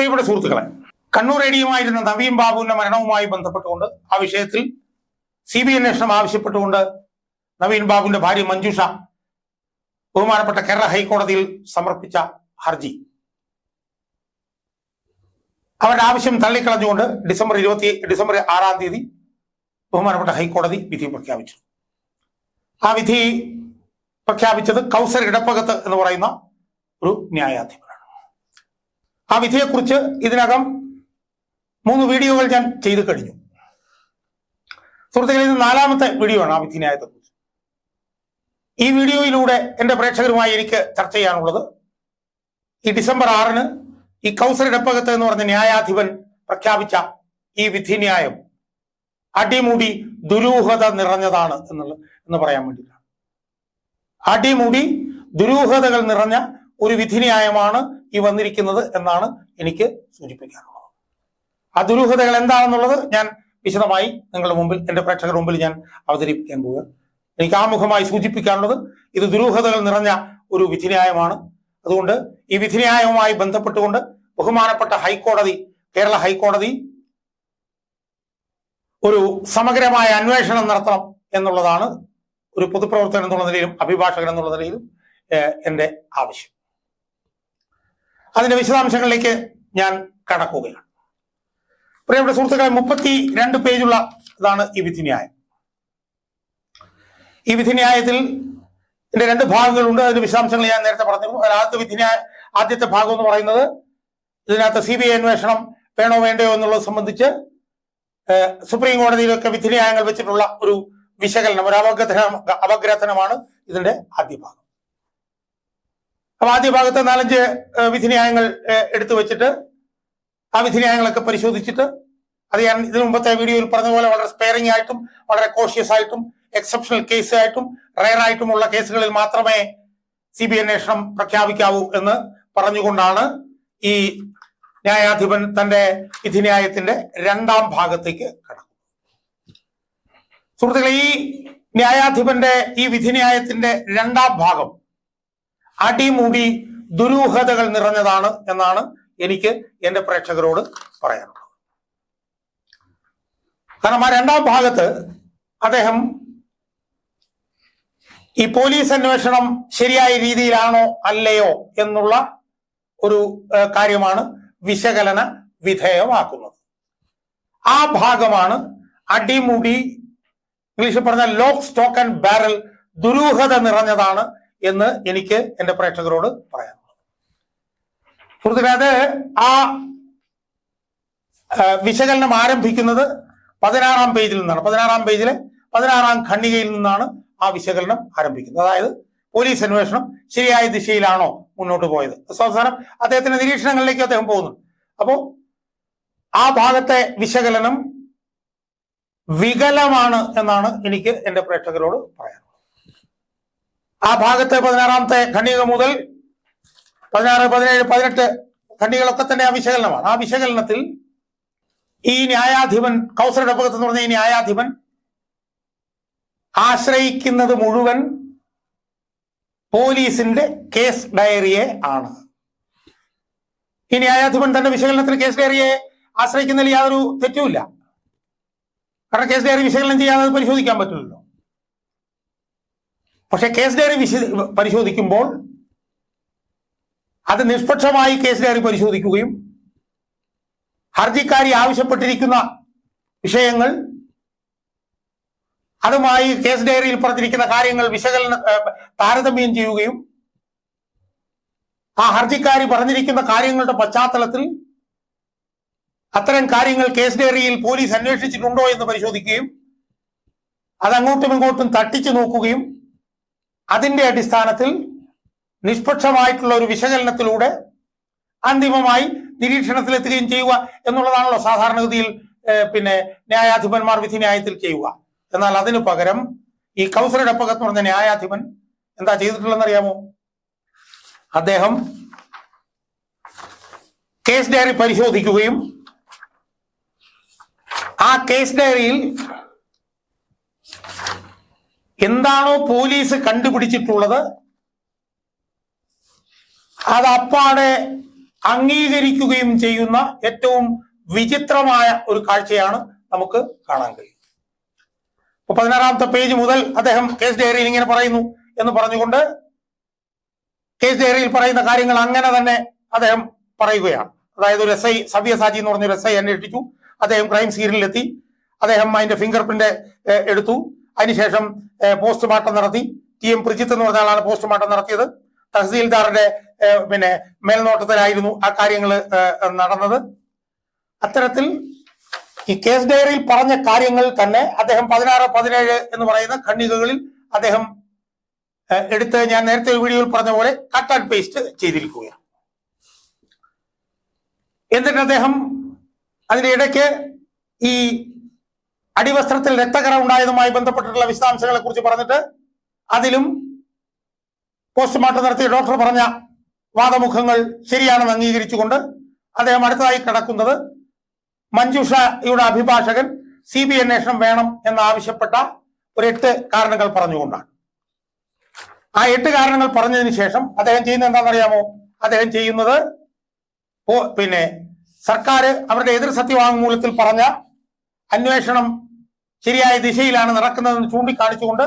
പ്രിയപ്പെട്ട സുഹൃത്തുക്കളെ കണ്ണൂർ എഡിയുമായിരുന്ന നവീൻ ബാബുവിന്റെ മരണവുമായി ബന്ധപ്പെട്ടുകൊണ്ട് ആ വിഷയത്തിൽ സി ബി അന്വേഷണം ആവശ്യപ്പെട്ടുകൊണ്ട് നവീൻ ബാബുവിന്റെ ഭാര്യ മഞ്ജുഷ ബഹുമാനപ്പെട്ട കേരള ഹൈക്കോടതിയിൽ സമർപ്പിച്ച ഹർജി. അവരുടെ ആവശ്യം തള്ളിക്കളഞ്ഞുകൊണ്ട് ഡിസംബർ ഇരുപത്തി ഡിസംബർ ആറാം തീയതി ബഹുമാനപ്പെട്ട ഹൈക്കോടതി വിധി പ്രഖ്യാപിച്ചു. ആ വിധി പ്രഖ്യാപിച്ചത് കൗസർ ഇടപ്പകത്ത് എന്ന് പറയുന്ന ഒരു ന്യായാധിപനാണ് ആ വിധിയെക്കുറിച്ച് ഇതിനകം മൂന്ന് വീഡിയോകൾ ഞാൻ ചെയ്തു കഴിഞ്ഞു. സുഹൃത്തുക്കളിൽ നാലാമത്തെ വീഡിയോ ആണ് ആ വിധി ന്യായത്തെക്കുറിച്ച് ഈ വീഡിയോയിലൂടെ എന്റെ പ്രേക്ഷകരുമായി എനിക്ക് ചർച്ച ചെയ്യാനുള്ളത് ഈ ഡിസംബർ ആറിന് ഈ കൗസർ ഇടപ്പകത്ത് എന്ന് പറഞ്ഞ ന്യായാധിപൻ പ്രഖ്യാപിച്ച ഈ വിധിന്യായം അടിമുടി ദുരൂഹത നിറഞ്ഞതാണ് എന്നുള്ള എന്ന് പറയാൻ വേണ്ടിയിട്ടാണ്. അടിമുടി ദുരൂഹതകൾ നിറഞ്ഞ ഒരു വിധിന്യായമാണ് ഈ വന്നിരിക്കുന്നത് എന്നാണ് എനിക്ക് സൂചിപ്പിക്കാനുള്ളത്. ആ ദുരൂഹതകൾ എന്താണെന്നുള്ളത് ഞാൻ വിശദമായി നിങ്ങളുടെ മുമ്പിൽ എന്റെ പ്രേക്ഷകരുടെ മുമ്പിൽ ഞാൻ അവതരിപ്പിക്കാൻ പോവുക എനിക്ക് ആമുഖമായി സൂചിപ്പിക്കാനുള്ളത് ഇത് ദുരൂഹതകൾ നിറഞ്ഞ ഒരു വിധിന്യായമാണ്. അതുകൊണ്ട് ഈ വിധിന്യായവുമായി ബന്ധപ്പെട്ടുകൊണ്ട് ബഹുമാനപ്പെട്ട ഹൈക്കോടതി കേരള ഹൈക്കോടതി ഒരു സമഗ്രമായ അന്വേഷണം നടത്തണം എന്നുള്ളതാണ് ഒരു പൊതുപ്രവർത്തകൻ എന്നുള്ള നിലയിലും അഭിഭാഷകൻ എന്നുള്ള നിലയിലും എന്റെ ആവശ്യം. അതിന്റെ വിശദാംശങ്ങളിലേക്ക് ഞാൻ കടക്കുകയാണ്. പ്രിയപ്പെട്ട സുഹൃത്തുക്കളെ മുപ്പത്തി രണ്ട് പേജുള്ള ഇതാണ് ഈ വിധിന്യായം. ഈ വിധിന്യായത്തിൽ ഇതിന്റെ രണ്ട് ഭാഗങ്ങളുണ്ട്. അതിന്റെ വിശദാംശങ്ങൾ ഞാൻ നേരത്തെ പറഞ്ഞിരുന്നു. ആദ്യത്തെ വിധിന്യായ ആദ്യത്തെ ഭാഗം എന്ന് പറയുന്നത് ഇതിനകത്ത് സി ബി ഐ അന്വേഷണം വേണോ വേണ്ടയോ എന്നുള്ളത് സംബന്ധിച്ച് സുപ്രീം കോടതിയിലൊക്കെ വിധിന്യായങ്ങൾ വെച്ചിട്ടുള്ള ഒരു വിശകലനം ഒരു അവഗ്രഥനം അപഗ്രഥനമാണ് ഇതിന്റെ ആദ്യ ഭാഗം. അപ്പൊ ആദ്യ ഭാഗത്തെ നാലഞ്ച് വിധിന്യായങ്ങൾ എടുത്തു വെച്ചിട്ട് ആ വിധിന്യായങ്ങളൊക്കെ പരിശോധിച്ചിട്ട് അത് ഞാൻ ഇതിനു മുമ്പത്തെ വീഡിയോയിൽ പറഞ്ഞ പോലെ വളരെ സ്പെയറിംഗ് ആയിട്ടും വളരെ കോഷ്യസ് ആയിട്ടും എക്സെപ്ഷണൽ കേസ് ആയിട്ടും റയർ ആയിട്ടുമുള്ള കേസുകളിൽ മാത്രമേ സി ബി അന്വേഷണം പ്രഖ്യാപിക്കാവൂ എന്ന് പറഞ്ഞുകൊണ്ടാണ് ഈ ന്യായാധിപൻ തന്റെ വിധിന്യായത്തിന്റെ രണ്ടാം ഭാഗത്തേക്ക് കടക്കും സുഹൃത്തുക്കളെ ഈ ന്യായാധിപന്റെ ഈ വിധിന്യായത്തിന്റെ രണ്ടാം ഭാഗം അടിമുടി ദുരൂഹതകൾ നിറഞ്ഞതാണ് എന്നാണ് എനിക്ക് എന്റെ പ്രേക്ഷകരോട് പറയാനുള്ളത്. കാരണം ആ രണ്ടാം ഭാഗത്ത് അദ്ദേഹം ഈ പോലീസ് അന്വേഷണം ശരിയായ രീതിയിലാണോ അല്ലയോ എന്നുള്ള ഒരു കാര്യമാണ് വിശകലന വിധേയമാക്കുന്നത്. ആ ഭാഗമാണ് അടിമുടി ഇംഗ്ലീഷിൽ പറഞ്ഞ ലോക്ക് സ്റ്റോക്ക് ആൻഡ് ബാരൽ ദുരൂഹത നിറഞ്ഞതാണ് എന്ന് എനിക്ക് എന്റെ പ്രേക്ഷകരോട് പറയാനുള്ളത് സുഹൃത്തുക്കളെ ആ വിശകലനം ആരംഭിക്കുന്നത് പതിനാറാം പേജിൽ നിന്നാണ്. പതിനാറാം പേജിലെ പതിനാറാം ഖണ്ഡികയിൽ നിന്നാണ് ആ വിശകലനം ആരംഭിക്കുന്നത്. അതായത് പോലീസ് അന്വേഷണം ശരിയായ ദിശയിലാണോ മുന്നോട്ട് പോയത്. അവസാനം അദ്ദേഹത്തിന്റെ നിരീക്ഷണങ്ങളിലേക്ക് അദ്ദേഹം പോകുന്നു. അപ്പോ ആ ഭാഗത്തെ വിശകലനം വികലമാണ് എന്നാണ് എനിക്ക് എന്റെ പ്രേക്ഷകരോട് പറയാനുള്ളത്. ആ ഭാഗത്ത് പതിനാറാമത്തെ ഖണ്ഡിക മുതൽ പതിനാറ് പതിനേഴ് പതിനെട്ട് ഖണ്ഡികളൊക്കെ തന്നെ ആ വിശകലനമാണ്. ആ വിശകലനത്തിൽ ഈ ന്യായാധിപൻ കൗസറുടെ ഭാഗത്ത് എന്ന് പറഞ്ഞ ഈ ന്യായാധിപൻ ആശ്രയിക്കുന്നത് മുഴുവൻ പോലീസിന്റെ കേസ് ഡയറിയെ ആണ്. ഈ ന്യായാധിപൻ തന്റെ വിശകലനത്തിൽ കേസ് ഡയറിയെ ആശ്രയിക്കുന്നതിൽ യാതൊരു തെറ്റുമില്ല. കാരണം കേസ് ഡയറി വിശകലനം ചെയ്യാതെ പരിശോധിക്കാൻ പറ്റില്ലല്ലോ പക്ഷെ കേസ് ഡയറി വിശ പരിശോധിക്കുമ്പോൾ അത് നിഷ്പക്ഷമായി കേസ് ഡയറി പരിശോധിക്കുകയും ഹർജിക്കാരി ആവശ്യപ്പെട്ടിരിക്കുന്ന വിഷയങ്ങൾ അതുമായി കേസ് ഡയറിയിൽ പറഞ്ഞിരിക്കുന്ന കാര്യങ്ങൾ വിശകലന താരതമ്യം ചെയ്യുകയും ആ ഹർജിക്കാരി പറഞ്ഞിരിക്കുന്ന കാര്യങ്ങളുടെ പശ്ചാത്തലത്തിൽ അത്തരം കാര്യങ്ങൾ കേസ് ഡയറിയിൽ പോലീസ് അന്വേഷിച്ചിട്ടുണ്ടോ എന്ന് പരിശോധിക്കുകയും അത് അങ്ങോട്ടും ഇങ്ങോട്ടും തട്ടിച്ചു നോക്കുകയും അതിന്റെ അടിസ്ഥാനത്തിൽ നിഷ്പക്ഷമായിട്ടുള്ള ഒരു വിശകലനത്തിലൂടെ അന്തിമമായി നിരീക്ഷണത്തിലെത്തുകയും ചെയ്യുക എന്നുള്ളതാണല്ലോ സാധാരണഗതിയിൽ പിന്നെ ന്യായാധിപന്മാർ വിധി ന്യായത്തിൽ ചെയ്യുക. എന്നാൽ അതിനു പകരം ഈ കൗസലയുടെ പകത്ത് പറഞ്ഞ ന്യായാധിപൻ എന്താ ചെയ്തിട്ടുള്ളതെന്ന് അറിയാമോ അദ്ദേഹം കേസ് ഡയറി പരിശോധിക്കുകയും ആ കേസ് ഡയറിയിൽ എന്താണോ പോലീസ് കണ്ടുപിടിച്ചിട്ടുള്ളത് അത് അപ്പാടെ അംഗീകരിക്കുകയും ചെയ്യുന്ന ഏറ്റവും വിചിത്രമായ ഒരു കാഴ്ചയാണ് നമുക്ക് കാണാൻ കഴിയും പതിനാറാമത്തെ പേജ് മുതൽ അദ്ദേഹം കേസ് ഡയറിയിൽ ഇങ്ങനെ പറയുന്നു എന്ന് പറഞ്ഞുകൊണ്ട് കേസ് ഡയറിയിൽ പറയുന്ന കാര്യങ്ങൾ അങ്ങനെ തന്നെ അദ്ദേഹം പറയുകയാണ്. അതായത് ഒരു എസ് ഐ സവ്യസാജി എന്ന് പറഞ്ഞൊരു എസ് ഐ അന്വേഷിച്ചു. അദ്ദേഹം ക്രൈം സീനിലെത്തി അദ്ദേഹം അതിന്റെ ഫിംഗർ പ്രിന്റ് എടുത്തു. അതിനുശേഷം പോസ്റ്റ്മോർട്ടം നടത്തി. ടി എം പ്രിജിത്ത് എന്ന് പറഞ്ഞ ആളാണ് പോസ്റ്റ്മോർട്ടം നടത്തിയത്. തഹസീൽദാറുടെ പിന്നെ മേൽനോട്ടത്തിലായിരുന്നു ആ കാര്യങ്ങൾ നടന്നത്. അത്തരത്തിൽ ഈ കേസ് ഡയറിയിൽ പറഞ്ഞ കാര്യങ്ങൾ തന്നെ അദ്ദേഹം പതിനാറ് പതിനേഴ് എന്ന് പറയുന്ന ഖണ്ഡികകളിൽ അദ്ദേഹം എടുത്ത് ഞാൻ നേരത്തെ വീഡിയോയിൽ പറഞ്ഞ പോലെ കട്ട് ആൻഡ് പേസ്റ്റ് ചെയ്തിരിക്കുകയാണ്. എന്നിട്ട് അദ്ദേഹം അതിന്റെ ഇടയ്ക്ക് ഈ അടിവസ്ത്രത്തിൽ രക്തകറ ഉണ്ടായതുമായി ബന്ധപ്പെട്ടിട്ടുള്ള വിശദാംശങ്ങളെ കുറിച്ച് പറഞ്ഞിട്ട് അതിലും പോസ്റ്റ്മോർട്ടം നടത്തിയ ഡോക്ടർ പറഞ്ഞ വാദമുഖങ്ങൾ ശരിയാണെന്ന് അംഗീകരിച്ചുകൊണ്ട് അദ്ദേഹം അടുത്തതായി കിടക്കുന്നത് മഞ്ജുഷയുടെ അഭിഭാഷകൻ സി ബി അന്വേഷണം വേണം എന്നാവശ്യപ്പെട്ട ഒരു എട്ട് കാരണങ്ങൾ പറഞ്ഞുകൊണ്ടാണ്. ആ എട്ട് കാരണങ്ങൾ പറഞ്ഞതിന് ശേഷം അദ്ദേഹം ചെയ്യുന്നത് എന്താണെന്നറിയാമോ? അദ്ദേഹം ചെയ്യുന്നത് പിന്നെ സർക്കാർ അവരുടെ എതിർ സത്യവാങ്മൂലത്തിൽ പറഞ്ഞ അന്വേഷണം ശരിയായ ദിശയിലാണ് നടക്കുന്നതെന്ന് ചൂണ്ടിക്കാണിച്ചുകൊണ്ട്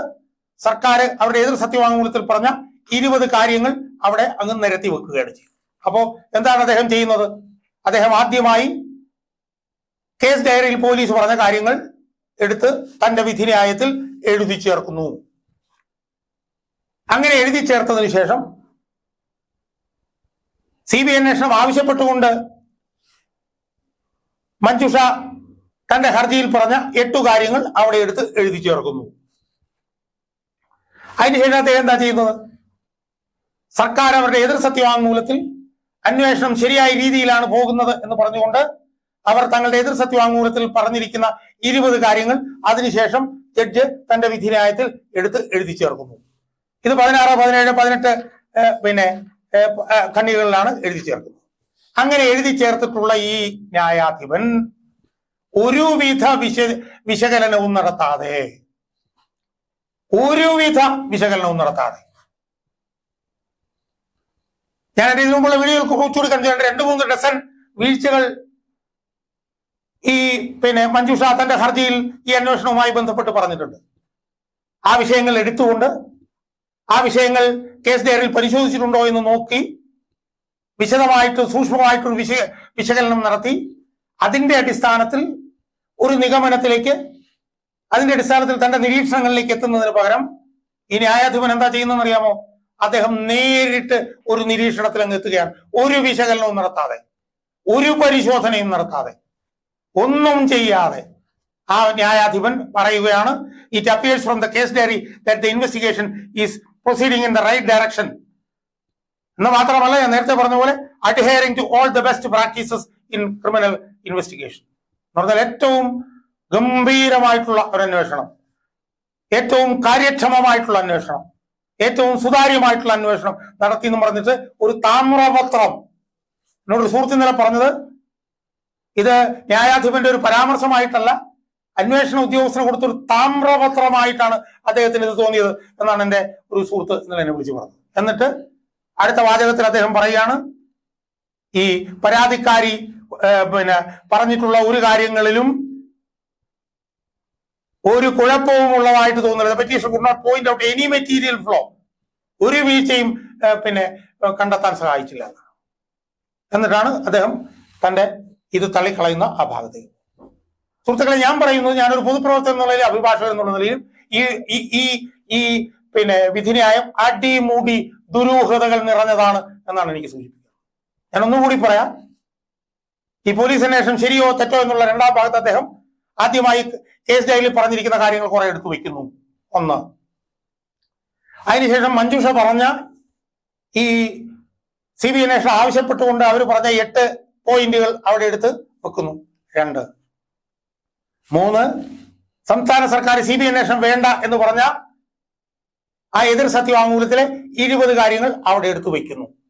സർക്കാർ അവരുടെ എതിർ സത്യവാങ്മൂലത്തിൽ പറഞ്ഞ ഇരുപത് കാര്യങ്ങൾ അവിടെ അങ്ങ് നിരത്തി വെക്കുകയാണ് ചെയ്യുന്നത് അപ്പോ എന്താണ് അദ്ദേഹം ചെയ്യുന്നത്? അദ്ദേഹം ആദ്യമായി കേസ് ഡയറിയിൽ പോലീസ് പറഞ്ഞ കാര്യങ്ങൾ എടുത്ത് തന്റെ വിധിന്യായത്തിൽ എഴുതി ചേർക്കുന്നു. അങ്ങനെ എഴുതി ചേർത്തതിന് ശേഷം സി ബി അന്വേഷണം ആവശ്യപ്പെട്ടുകൊണ്ട് മഞ്ജുഷ തന്റെ ഹർജിയിൽ പറഞ്ഞ എട്ടു കാര്യങ്ങൾ അവിടെ എടുത്ത് എഴുതി ചേർക്കുന്നു. അതിനുശേഷം അദ്ദേഹം എന്താ ചെയ്യുന്നത്? സർക്കാർ അവരുടെ എതിർ സത്യവാങ്മൂലത്തിൽ അന്വേഷണം ശരിയായ രീതിയിലാണ് പോകുന്നത് എന്ന് പറഞ്ഞുകൊണ്ട് അവർ തങ്ങളുടെ എതിർ സത്യവാങ്മൂലത്തിൽ പറഞ്ഞിരിക്കുന്ന ഇരുപത് കാര്യങ്ങൾ അതിനുശേഷം ജഡ്ജ് തന്റെ വിധിന്യായത്തിൽ എടുത്ത് എഴുതി ചേർക്കുന്നു. ഇത് പതിനാറ് പതിനേഴ് പതിനെട്ട് പിന്നെ ഖണ്ഡികകളിലാണ് എഴുതി ചേർക്കുന്നത്. അങ്ങനെ എഴുതി ചേർത്തിട്ടുള്ള ഈ ന്യായാധിപൻ ഒരുവിധ വിശ വിശകലനവും നടത്താതെ. ഒരുവിധ വിശകലനവും നടത്താതെ. ഞാൻ ഇതിനു മുമ്പുള്ള വീഡിയോകൾക്ക് കണ്ടിട്ടുണ്ട് രണ്ട് മൂന്ന് ഡസൻ വീഴ്ചകൾ ഈ പിന്നെ മഞ്ജുഷ തന്റെ ഹർജിയിൽ ഈ അന്വേഷണവുമായി ബന്ധപ്പെട്ട് പറഞ്ഞിട്ടുണ്ട്. ആ വിഷയങ്ങൾ എടുത്തുകൊണ്ട് ആ വിഷയങ്ങൾ കേസ് ഡയറിയിൽ പരിശോധിച്ചിട്ടുണ്ടോ എന്ന് നോക്കി വിശദമായിട്ട് സൂക്ഷ്മമായിട്ടൊരു വിശ വിശകലനം നടത്തി അതിന്റെ അടിസ്ഥാനത്തിൽ ഒരു നിഗമനത്തിലേക്ക് അതിന്റെ അടിസ്ഥാനത്തിൽ തന്റെ നിരീക്ഷണങ്ങളിലേക്ക് എത്തുന്നതിന് പകരം ഈ ന്യായാധിപൻ എന്താ ചെയ്യുന്നതെന്ന് അറിയാമോ അദ്ദേഹം നേരിട്ട് ഒരു നിരീക്ഷണത്തിൽ അങ്ങ് എത്തുകയാണ്. ഒരു വിശകലനവും നടത്താതെ ഒരു പരിശോധനയും നടത്താതെ ഒന്നും ചെയ്യാതെ ആ ന്യായാധിപൻ പറയുകയാണ് it appears from the case diary that the investigation is proceeding in the right direction എന്ന് മാത്രമല്ല ഞാൻ നേരത്തെ പറഞ്ഞ പോലെ adhering to all the best practices in criminal investigation എന്ന് പറഞ്ഞാൽ ഏറ്റവും ഗംഭീരമായിട്ടുള്ള ഒരു അന്വേഷണം ഏറ്റവും കാര്യക്ഷമമായിട്ടുള്ള അന്വേഷണം ഏറ്റവും സുതാര്യമായിട്ടുള്ള അന്വേഷണം നടത്തി എന്ന് പറഞ്ഞിട്ട് ഒരു താമ്രപത്രം. എന്നോട് സുഹൃത്ത് ഇന്നലെ പറഞ്ഞത് ഇത് ന്യായാധിപന്റെ ഒരു പരാമർശമായിട്ടല്ല അന്വേഷണ ഉദ്യോഗസ്ഥന് കൊടുത്തൊരു താമ്രപത്രമായിട്ടാണ് അദ്ദേഹത്തിന് ഇത് തോന്നിയത് എന്നാണ് എന്റെ ഒരു സുഹൃത്ത് ഇന്നലെ എന്നെ വിളിച്ചു പറഞ്ഞത്. എന്നിട്ട് അടുത്ത വാചകത്തിൽ അദ്ദേഹം പറയുകയാണ് ഈ പരാതിക്കാരി പിന്നെ പറഞ്ഞിട്ടുള്ള ഒരു കാര്യങ്ങളിലും ഒരു കുഴപ്പവും ഉള്ളതായിട്ട് തോന്നുന്നത് petition not point out any material flaw ഒരു വീഴ്ചയും പിന്നെ കണ്ടെത്താൻ സഹായിച്ചില്ല. എന്നിട്ടാണ് അദ്ദേഹം തന്റെ ഇത് തള്ളിക്കളയുന്ന ആ ഭാഗത്ത്. സുഹൃത്തുക്കളെ ഞാൻ പറയുന്നത് ഞാനൊരു പൊതുപ്രവർത്തകൻ എന്നുള്ള നിലയിൽ അഭിഭാഷകൻ എന്നുള്ള നിലയിൽ ഈ ഈ ഈ പിന്നെ വിധിന്യായം അടിമുടി ദുരൂഹതകൾ നിറഞ്ഞതാണ് എന്നാണ് എനിക്ക് സൂചിപ്പിക്കുന്നത്. ഞാൻ ഒന്നുകൂടി പറയാം. ഈ പോലീസ് അന്വേഷണം ശരിയോ തെറ്റോ എന്നുള്ള രണ്ടാം ഭാഗത്ത് അദ്ദേഹം ആദ്യമായി കേസ് ഡയറിയിൽ പറഞ്ഞിരിക്കുന്ന കാര്യങ്ങൾ കുറെ എടുത്തു വെക്കുന്നു. ഒന്ന്. അതിനുശേഷം മഞ്ജുഷ പറഞ്ഞ ഈ സി ബി അന്വേഷണം ആവശ്യപ്പെട്ടുകൊണ്ട് അവർ പറഞ്ഞ എട്ട് പോയിന്റുകൾ അവിടെ എടുത്ത് വെക്കുന്നു. രണ്ട്. മൂന്ന്. സംസ്ഥാന സർക്കാർ സി ബി അന്വേഷണം വേണ്ട എന്ന് പറഞ്ഞ ആ എതിർ സത്യവാങ്മൂലത്തിലെ ഇരുപത് കാര്യങ്ങൾ അവിടെ എടുത്തു വെക്കുന്നു.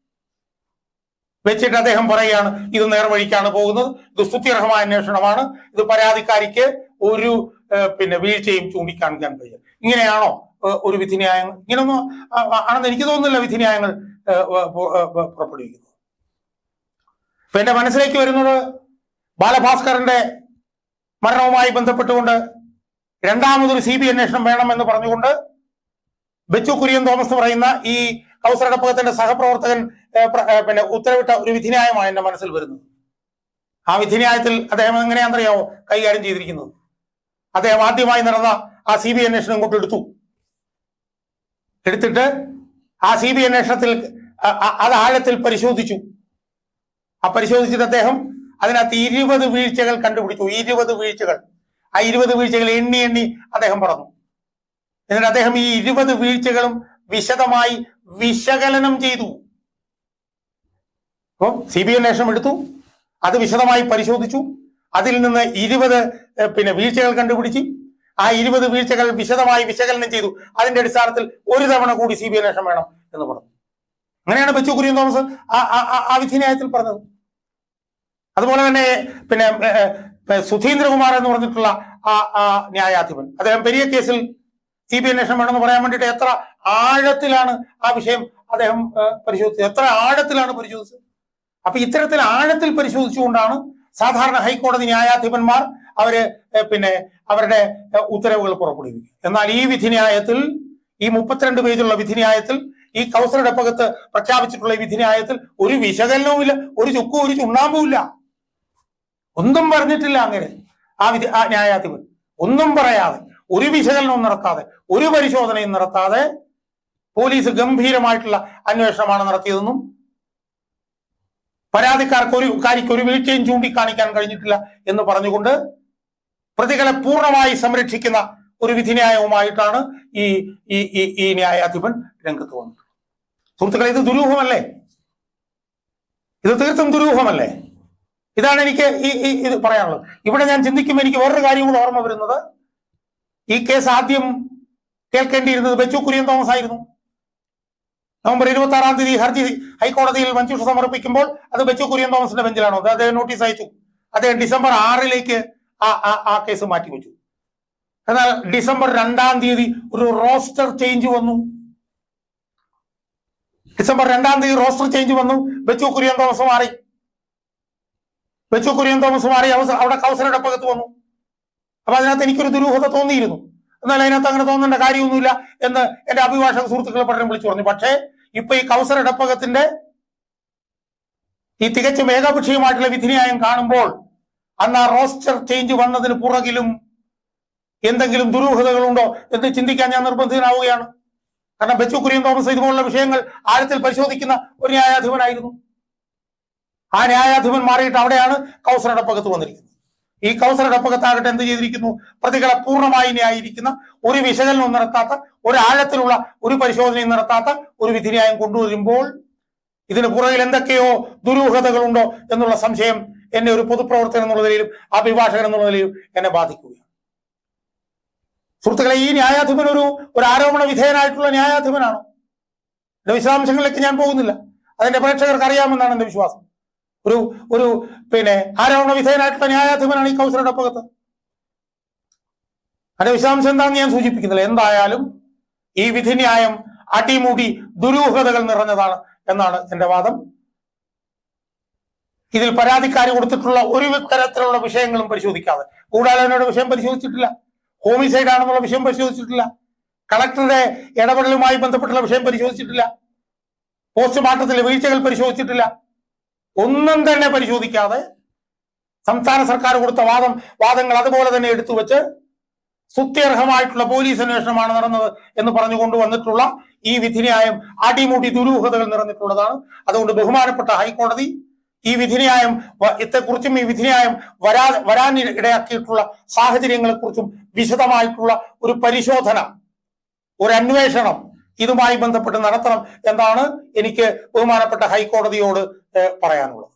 വെച്ചിട്ട് അദ്ദേഹം പറയുകയാണ് ഇത് നേർവഴിക്കാണ് പോകുന്നത് ഇത് സ്തുത്യർഹമായ അന്വേഷണമാണ് ഇത് പരാതിക്കാരിക്ക് ഒരു പിന്നെ വീഴ്ചയും ചൂണ്ടിക്കാണിക്കാൻ കഴിയും ഇങ്ങനെയാണോ ഒരു വിധിന്യായങ്ങൾ? ഇങ്ങനൊന്നും ആണെന്ന് എനിക്ക് തോന്നുന്നില്ല വിധിന്യായങ്ങൾ പുറപ്പെടുവിക്കുന്നത് ഇപ്പൊ എന്റെ മനസ്സിലേക്ക് വരുന്നത് ബാലഭാസ്കറിന്റെ മരണവുമായി ബന്ധപ്പെട്ടുകൊണ്ട് രണ്ടാമതൊരു സി ബി അന്വേഷണം വേണമെന്ന് പറഞ്ഞുകൊണ്ട് ബെച്ചു കുര്യൻ തോമസ് പറയുന്ന ഈ കൗസരടപ്പകത്തിന്റെ സഹപ്രവർത്തകൻ പിന്നെ ഉത്തരവിട്ട ഒരു വിധിന്യായമാണ് എന്റെ മനസ്സിൽ വരുന്നത്. ആ വിധിന്യായത്തിൽ അദ്ദേഹം എങ്ങനെയാണെന്നറിയാമോ? കൈകാര്യം ചെയ്തിരിക്കുന്നത്. അദ്ദേഹം ആദ്യമായി നടന്ന ആ സി ബി അന്വേഷണം ഇങ്ങോട്ട് എടുത്തു. എടുത്തിട്ട് ആ സി ബി അന്വേഷണത്തിൽ അത് ആഴത്തിൽ പരിശോധിച്ചു. ആ പരിശോധിച്ചിട്ട് അദ്ദേഹം അതിനകത്ത് ഇരുപത് വീഴ്ചകൾ കണ്ടുപിടിച്ചു. ഇരുപത് വീഴ്ചകൾ. ആ ഇരുപത് വീഴ്ചകൾ എണ്ണി എണ്ണി അദ്ദേഹം പറഞ്ഞു. എന്നിട്ട് അദ്ദേഹം ഈ ഇരുപത് വീഴ്ചകളും വിശദമായി വിശകലനം ചെയ്തു. അപ്പം സി ബി അന്വേഷണം എടുത്തു. അത് വിശദമായി പരിശോധിച്ചു. അതിൽ നിന്ന് ഇരുപത് പിന്നെ വീഴ്ചകൾ കണ്ടുപിടിച്ച്. ആ ഇരുപത് വീഴ്ചകൾ വിശദമായി വിശകലനം ചെയ്തു. അതിന്റെ അടിസ്ഥാനത്തിൽ ഒരു തവണ കൂടി സി ബി അന്വേഷണം വേണം എന്ന് പറഞ്ഞു. അങ്ങനെയാണ് ബച്ചു കുര്യൻ തോമസ് ആ- വിധിന്യായത്തിൽ പറഞ്ഞത്. അതുപോലെ തന്നെ പിന്നെ സുധീന്ദ്രകുമാർ എന്ന് പറഞ്ഞിട്ടുള്ള ആ ന്യായാധിപൻ. അദ്ദേഹം പെരിയ കേസിൽ സി ബി അന്വേഷണം വേണമെന്ന് പറയാൻ വേണ്ടിയിട്ട് എത്ര ആഴത്തിലാണ് ആ വിഷയം അദ്ദേഹം പരിശോധിച്ചത്? എത്ര ആഴത്തിലാണ് പരിശോധിച്ചത്? അപ്പൊ ഇത്തരത്തിൽ ആഴത്തിൽ പരിശോധിച്ചുകൊണ്ടാണ് സാധാരണ ഹൈക്കോടതി ന്യായാധിപന്മാർ അവർ പിന്നെ അവരുടെ ഉത്തരവുകൾ പുറപ്പെടുവിക്കുക എന്നാൽ ഈ വിധിന്യായത്തിൽ ഈ മുപ്പത്തിരണ്ട് പേജുള്ള വിധിന്യായത്തിൽ ഈ കൗസറുടെ പകത്ത് പ്രഖ്യാപിച്ചിട്ടുള്ള ഈ വിധിന്യായത്തിൽ ഒരു വിശകലനവുമില്ല ഒരു ചുക്കും ഒരു ചുണ്ണാമ്പുമില്ല ഒന്നും പറഞ്ഞിട്ടില്ല അങ്ങനെ ആ വിധി ആ ന്യായാധിപൻ. ഒന്നും പറയാതെ ഒരു വിശകലനവും നടത്താതെ ഒരു പരിശോധനയും നടത്താതെ പോലീസ് ഗംഭീരമായിട്ടുള്ള അന്വേഷണമാണ് നടത്തിയതെന്നും പരാതിക്കാർക്ക് ഒരു കാര്യക്ക് ഒരു വീഴ്ചയും ചൂണ്ടിക്കാണിക്കാൻ കഴിഞ്ഞിട്ടില്ല എന്ന് പറഞ്ഞുകൊണ്ട് പ്രതികളെ പൂർണമായി സംരക്ഷിക്കുന്ന ഒരു വിധിന്യായവുമായിട്ടാണ് ഈ ഈ ഈ ന്യായാധിപൻ രംഗത്ത് വന്നത്. സുഹൃത്തുക്കളെ ഇത് ദുരൂഹമല്ലേ? ഇത് തീർത്തും ദുരൂഹമല്ലേ? ഇതാണ് എനിക്ക് ഈ ഇത് പറയാനുള്ളത്. ഇവിടെ ഞാൻ ചിന്തിക്കുമ്പോൾ എനിക്ക് വേറൊരു കാര്യം കൂടെ ഓർമ്മ വരുന്നത്. ഈ കേസ് ആദ്യം കേൾക്കേണ്ടിയിരുന്നത് ബച്ചു കുര്യൻ തോമസ് ആയിരുന്നു നവംബർ ഇരുപത്തി ആറാം തീയതി ഹർജി ഹൈക്കോടതിയിൽ മഞ്ജുഷ സമർപ്പിക്കുമ്പോൾ അത് ബെച്ചു കുര്യൻ തോമസിന്റെ ബെഞ്ചിലാണോ? അദ്ദേഹം നോട്ടീസ് അയച്ചു. അദ്ദേഹം ഡിസംബർ ആറിലേക്ക് ആ ആ കേസ് മാറ്റിവെച്ചു. എന്നാൽ ഡിസംബർ രണ്ടാം തീയതി ഒരു റോസ്റ്റർ ചേഞ്ച് വന്നു. ഡിസംബർ രണ്ടാം തീയതി റോസ്റ്റർ ചേഞ്ച് വന്നു. ബെച്ചു കുര്യൻ തോമസ് മാറി. ബെച്ചു കുര്യൻ തോമസ് മാറി. അവിടെ കൗസലയുടെ പകത്ത് വന്നു. അപ്പൊ അതിനകത്ത് എനിക്കൊരു ദുരൂഹത തോന്നിയിരുന്നു. എന്നാൽ അതിനകത്ത് അങ്ങനെ തോന്നേണ്ട കാര്യമൊന്നുമില്ല എന്ന് എന്റെ അഭിഭാഷക സുഹൃത്തുക്കളെ പഠനം വിളിച്ചു പറഞ്ഞു. പക്ഷേ ഇപ്പൊ ഈ കൗസർ ഇടപ്പകത്തിന്റെ ഈ തികച്ചും ഏകപക്ഷീയമായിട്ടുള്ള വിധിന്യായം കാണുമ്പോൾ അന്ന് ആ റോസ്റ്റർ ചേഞ്ച് വന്നതിന് പുറകിലും എന്തെങ്കിലും ദുരൂഹതകളുണ്ടോ എന്ന് ചിന്തിക്കാൻ ഞാൻ നിർബന്ധിതനാവുകയാണ്. കാരണം ബച്ചു കുര്യൻ തോമസ് ഇതുപോലുള്ള വിഷയങ്ങൾ ആഴത്തിൽ പരിശോധിക്കുന്ന ഒരു ന്യായാധിപനായിരുന്നു. ആ ന്യായാധിപൻ മാറിയിട്ട് അവിടെയാണ് കൗസരടപ്പകത്ത് വന്നിരിക്കുന്നത്. ഈ കൗസരടപ്പകത്താകട്ടെ എന്ത് ചെയ്തിരിക്കുന്നു? പ്രതികളെ പൂർണമായി ന്യായീകരിക്കുന്ന ഒരു വിശകലനവും നടത്താത്ത ഒരു ആഴത്തിലുള്ള ഒരു പരിശോധനയും നടത്താത്ത ഒരു വിധിന്യായം കൊണ്ടുവരുമ്പോൾ ഇതിന് പുറകിൽ എന്തൊക്കെയോ ദുരൂഹതകളുണ്ടോ എന്നുള്ള സംശയം എന്നെ ഒരു പൊതുപ്രവർത്തകൻ എന്നുള്ള നിലയിലും അഭിഭാഷകൻ എന്നുള്ള നിലയിലും എന്നെ ബാധിക്കുകയാണ്. സുഹൃത്തുക്കളെ ഈ ന്യായാധിപൻ ഒരു ഒരു ആരോപണ വിധേയനായിട്ടുള്ള ന്യായാധിപനാണോ? എന്റെ വിശദാംശങ്ങളിലേക്ക് ഞാൻ പോകുന്നില്ല. അതിന്റെ പ്രേക്ഷകർക്ക് അറിയാമെന്നാണ് എന്റെ വിശ്വാസം. ഒരു ഒരു പിന്നെ ആരോപണ വിധേയനായിട്ടുള്ള ന്യായാധിപനാണ് ഈ കൗസലയുടെ അപ്പകത്ത് അതിന്റെ വിശദാംശം എന്താണെന്ന് ഞാൻ സൂചിപ്പിക്കുന്നില്ല. എന്തായാലും ഈ വിധിന്യായം അടിമുടി ദുരൂഹതകൾ നിറഞ്ഞതാണ് എന്നാണ് എന്റെ വാദം. ഇതിൽ പരാതിക്കാരി കൊടുത്തിട്ടുള്ള ഒരു തരത്തിലുള്ള വിഷയങ്ങളും പരിശോധിക്കാതെ. ഗൂഢാലോചനയുടെ വിഷയം പരിശോധിച്ചിട്ടില്ല. ഹോമിസൈഡ് ആണെന്നുള്ള വിഷയം പരിശോധിച്ചിട്ടില്ല. കളക്ടറുടെ ഇടപെടലുമായി ബന്ധപ്പെട്ടുള്ള വിഷയം പരിശോധിച്ചിട്ടില്ല. പോസ്റ്റ്മോർട്ടത്തിലെ വീഴ്ചകൾ പരിശോധിച്ചിട്ടില്ല. ഒന്നും തന്നെ പരിശോധിക്കാതെ സംസ്ഥാന സർക്കാർ കൊടുത്ത വാദം വാദങ്ങൾ അതുപോലെ തന്നെ എടുത്തു വെച്ച് സുത്യർഹമായിട്ടുള്ള പോലീസ് അന്വേഷണമാണ് നടന്നത് എന്ന് പറഞ്ഞുകൊണ്ട് വന്നിട്ടുള്ള ഈ വിധിന്യായം അടിമുടി ദുരൂഹതകൾ നിറഞ്ഞിട്ടുള്ളതാണ്. അതുകൊണ്ട് ബഹുമാനപ്പെട്ട ഹൈക്കോടതി ഈ വിധിന്യായം ഇത്തെക്കുറിച്ചും ഈ വിധിന്യായം വരാ വരാൻ ഇടയാക്കിയിട്ടുള്ള സാഹചര്യങ്ങളെക്കുറിച്ചും വിശദമായിട്ടുള്ള ഒരു പരിശോധന ഒരു അന്വേഷണം ഇതുമായി ബന്ധപ്പെട്ട് നടത്തണം എന്നാണ് എനിക്ക് ബഹുമാനപ്പെട്ട ഹൈക്കോടതിയോട് പറയാനുള്ളത്